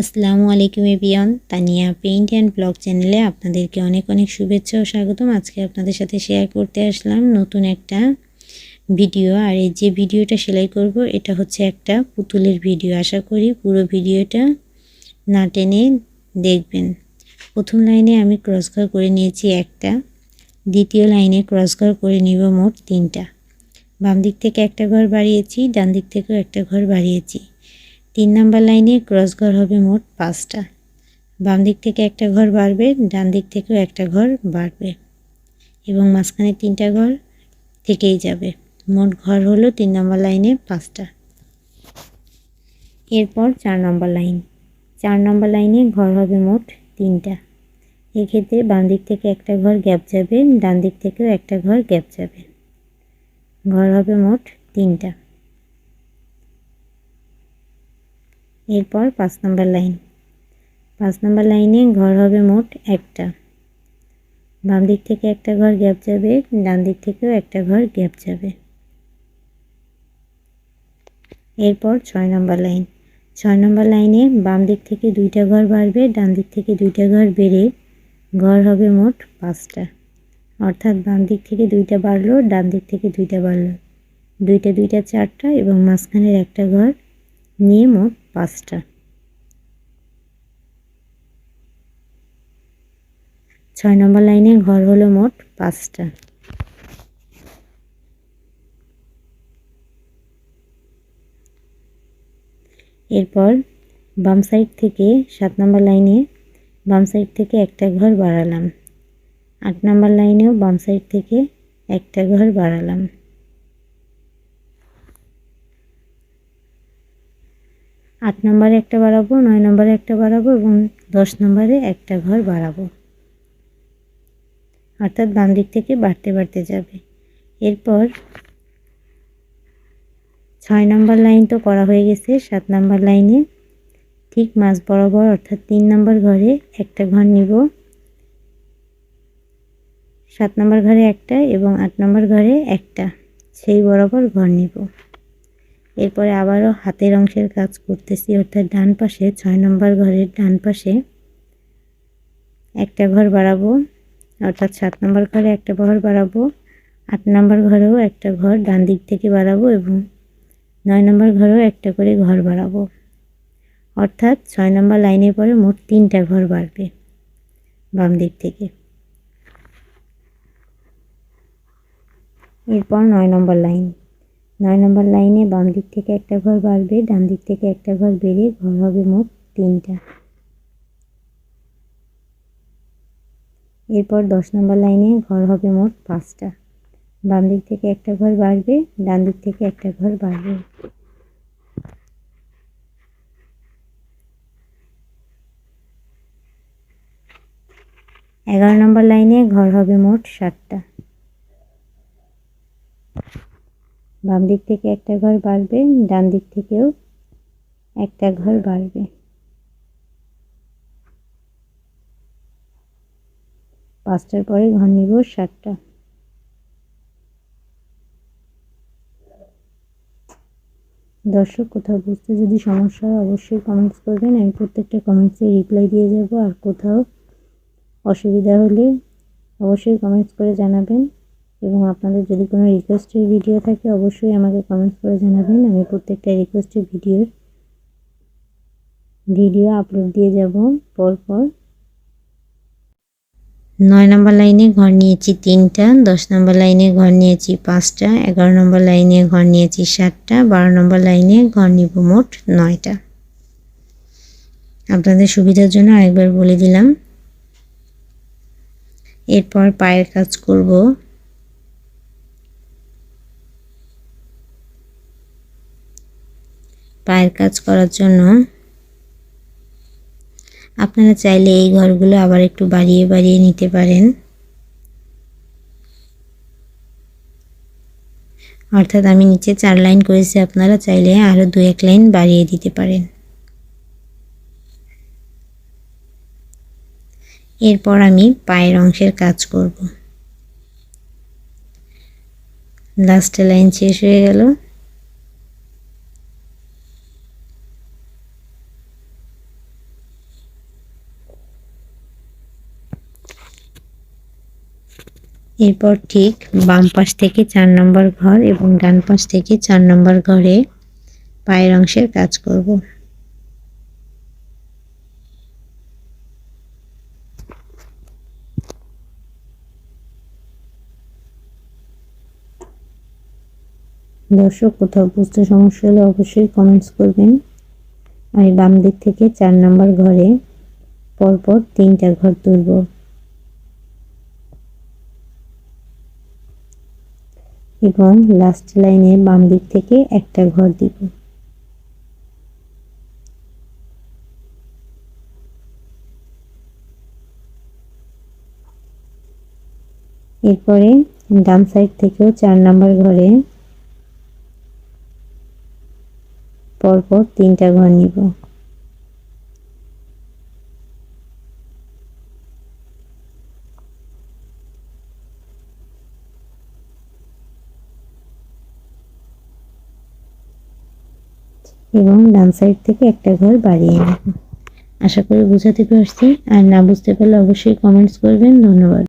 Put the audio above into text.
আসসালামু আলাইকুম এভিয়ন তানিয়া পেইন্ট অ্যান্ড ব্লগ চ্যানেলে আপনাদেরকে অনেক অনেক শুভেচ্ছা ও স্বাগতম। আজকে আপনাদের সাথে শেয়ার করতে আসলাম নতুন একটা ভিডিও। আর এই যে ভিডিওটা সেলাই করব, এটা হচ্ছে একটা পুতুলের ভিডিও। আশা করি পুরো ভিডিওটা না টেনে দেখবেন। প্রথম লাইনে আমি ক্রস ঘর করে নিয়েছি একটা। দ্বিতীয় লাইনে ক্রস ঘর করে নিব মোট তিনটা। বাম দিক থেকে একটা ঘর বাড়িয়েছি, ডান দিক থেকেও একটা ঘর বাড়িয়েছি। তিন নাম্বার লাইনে ক্রস ঘর হবে মোট পাঁচটা। বাম দিক থেকে একটা ঘর বাড়বে, ডান দিক থেকেও একটা ঘর বাড়বে এবং মাঝখানে তিনটা ঘর থেকেই যাবে। মোট ঘর হলো তিন নম্বর লাইনে পাঁচটা। এরপর চার নম্বর লাইন। চার নম্বর লাইনে ঘর হবে মোট তিনটা। এক্ষেত্রে বাম দিক থেকে একটা ঘর গ্যাপ যাবে, ডান দিক থেকেও একটা ঘর গ্যাপ যাবে। ঘর হবে মোট তিনটা। এরপর পাঁচ নম্বর লাইন। পাঁচ নম্বর লাইনে ঘর হবে মোট একটা। বাম দিক থেকে একটা ঘর গ্যাপ যাবে, ডান দিক থেকেও একটা ঘর গ্যাপ যাবে। এরপর ছয় নম্বর লাইন। ছয় নম্বর লাইনে বাম দিক থেকে দুইটা ঘর বাড়বে, ডান দিক থেকে দুইটা ঘর বেড়ে ঘর হবে মোট পাঁচটা। অর্থাৎ বাম দিক থেকে দুইটা বাড়লো, ডান দিক থেকে দুইটা বাড়লো। দুইটা দুইটা চারটা এবং মাঝখানের একটা ঘর নিয়ে মোট পাঁচটা ছয় নম্বর লাইনে ঘর হলো মোট পাঁচটা। এরপর বাম সাইড থেকে সাত নম্বর লাইনে বাম সাইড থেকে একটা ঘর বাড়ালাম। আট নম্বর লাইনেও বাম সাইড থেকে একটা ঘর বাড়ালাম। আট নম্বরে একটা বাড়াবো, নয় নম্বরে একটা বাড়াবো এবং দশ নম্বরে একটা ঘর বাড়াবো। অর্থাৎ বাম দিক থেকে বাড়তে বাড়তে যাবে। এরপর ছয় নম্বর লাইন তো করা হয়ে গেছে, সাত নম্বর লাইনে ঠিক মাঝ বরাবর অর্থাৎ তিন নম্বর ঘরে একটা ঘর নিব। সাত নম্বর ঘরে একটা এবং আট নম্বর ঘরে একটা, সেই বরাবর ঘর নিব। এরপরে আবারও হাতের অংশের কাজ করতেছি, অর্থাৎ ডান পাশে ছয় নম্বর ঘরের ডান পাশে একটা ঘর বাড়াবো, অর্থাৎ সাত নম্বর ঘরে একটা ঘর বাড়াবো, আট নম্বর ঘরেও একটা ঘর ডান দিক থেকে বাড়াবো এবং নয় নম্বর ঘরেও একটা করে ঘর বাড়াবো। অর্থাৎ ছয় নম্বর লাইনের পরে মোট তিনটা ঘর বাড়বে বাম দিক থেকে। এরপর নয় নম্বর লাইন। নয় নম্বর লাইনে বাম দিক থেকে একটা ঘর বাড়বে, ডান দিক থেকে একটা ঘর বেড়ে ঘর হবে মোট তিনটা। এরপর দশ নম্বর লাইনে ঘর হবে মোট পাঁচটা। বাম দিক থেকে একটা ঘর বাড়বে, ডান দিক থেকে একটা ঘর বাড়বে। এগারো নম্বর লাইনে ঘর হবে মোট সাতটা। বাম দিক থেকে একটা ঘর বাড়বে, ডান দিক থেকেও একটা ঘর বাড়বে। পাঁচটার পরে ঘর নিব সাতটা। দর্শক, কোথাও বুঝতে যদি সমস্যা হয়, অবশ্যই কমেন্টস করবেন। আমি প্রত্যেকটা কমেন্টসে রিপ্লাই দিয়ে যাব। আর কোথাও অসুবিধা হলে অবশ্যই কমেন্টস করে জানাবেন। এবং আপনাদের যদি কোনো রিকোয়েস্টের ভিডিও থাকে, অবশ্যই আমাকে কমেন্টস করে জানাবেন। আমি প্রত্যেকটা রিকোয়েস্টের ভিডিওর ভিডিও আপলোড দিয়ে যাব পরপর। নয় নম্বর লাইনে ঘর নিয়েছি তিনটা, দশ নম্বর লাইনে ঘর নিয়েছি পাঁচটা, এগারো নম্বর লাইনে ঘর নিয়েছি সাতটা, বারো নম্বর লাইনে ঘর নিব মোট নয়টা। আপনাদের সুবিধার জন্য আরেকবার বলে দিলাম। এরপর পায়ের কাজ করব। পায়ের কাজ করার জন্য। আপনারা চাইলে এই ঘরগুলো আবার একটু বাড়িয়ে বাড়িয়ে নিতে পারেন। অর্থাৎ আমি নিচে চার লাইন করেছি, আপনারা চাইলে আরও দু এক লাইন বাড়িয়ে দিতে পারেন। এরপর আমি পায়ের অংশের কাজ করব। লাস্টে লাইন শেষ হয়ে গেল। এরপর ঠিক বাম পাশ থেকে চার নম্বর ঘর এবং ডান পাশ থেকে চার নম্বর ঘরে পায়ের অংশের কাজ করব। দর্শক, কোথাও বুঝতে সমস্যা হলে অবশ্যই কমেন্টস করবেন। আমি বাম দিক থেকে চার নম্বর ঘরে পরপর তিনটা ঘর তুলব। এবং লাস্ট লাইনে বাম দিক থেকে একটা ঘর দিব। এরপরে ডান সাইড থেকেও চার নাম্বার ঘরে পরপর তিনটা ঘর নিব। এবং ডান সাইড থেকে একটা ঘর বাড়িয়ে নেব। আশা করি বুঝাতে পারছি। আর না বুঝতে পারলে অবশ্যই কমেন্টস করবেন। ধন্যবাদ।